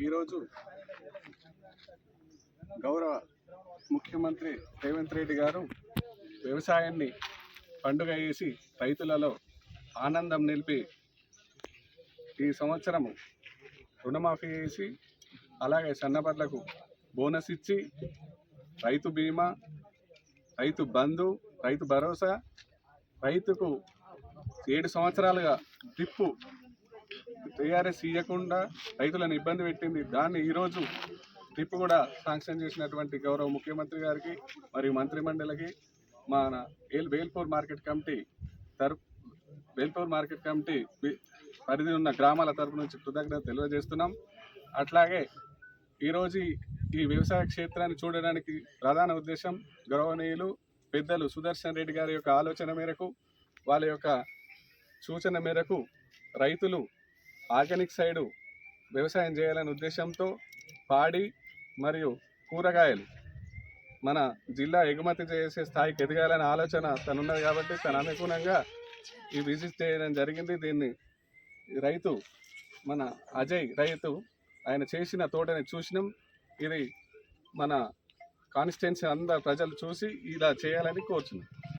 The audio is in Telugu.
ఈరోజు గౌరవ ముఖ్యమంత్రి రేవంత్ రెడ్డి గారు వ్యవసాయాన్ని పండుగ చేసి రైతులలో ఆనందం నిలిపి ఈ సంవత్సరము రుణమాఫీ చేసి అలాగే సన్నబర్లకు బోనస్ ఇచ్చి రైతు బీమా రైతు బంధు రైతు భరోసా రైతుకు ఏడు సంవత్సరాలుగా టిప్పు టీఆర్ఎస్ ఇవ్వకుండా రైతులను ఇబ్బంది పెట్టింది. దాన్ని ఈరోజు ట్రిప్ కూడా శాంక్షన్ చేసినటువంటి గౌరవ ముఖ్యమంత్రి గారికి మరియు మంత్రిమండలికి మన ఏల్ వేల్పూర్ మార్కెట్ కమిటీ తరపు వేల్పూర్ మార్కెట్ కమిటీ పరిధి ఉన్న గ్రామాల తరపు నుంచి కృతజ్ఞత తెలియజేస్తున్నాం. అట్లాగే ఈరోజు ఈ వ్యవసాయ క్షేత్రాన్ని చూడడానికి ప్రధాన ఉద్దేశం గౌరవనీయులు పెద్దలు సుదర్శన్ రెడ్డి గారి యొక్క ఆలోచన మేరకు వాళ్ళ యొక్క సూచన మేరకు రైతులు ఆర్గానిక్ సైడు వ్యవసాయం చేయాలనే ఉద్దేశంతో పాడి మరియు కూరగాయలు మన జిల్లా ఎగుమతి చేసే స్థాయికి ఎదగాలనే ఆలోచన తనున్నది కాబట్టి తన అనుగుణంగా ఈ విజిట్ చేయడం జరిగింది. దీన్ని రైతు మన అజయ్ రైతు ఆయన చేసిన తోటని చూసినాం. ఇది మన కాన్స్టిట్యున్సీ అందరు ప్రజలు చూసి ఇలా చేయాలని కోరుచున్నాం.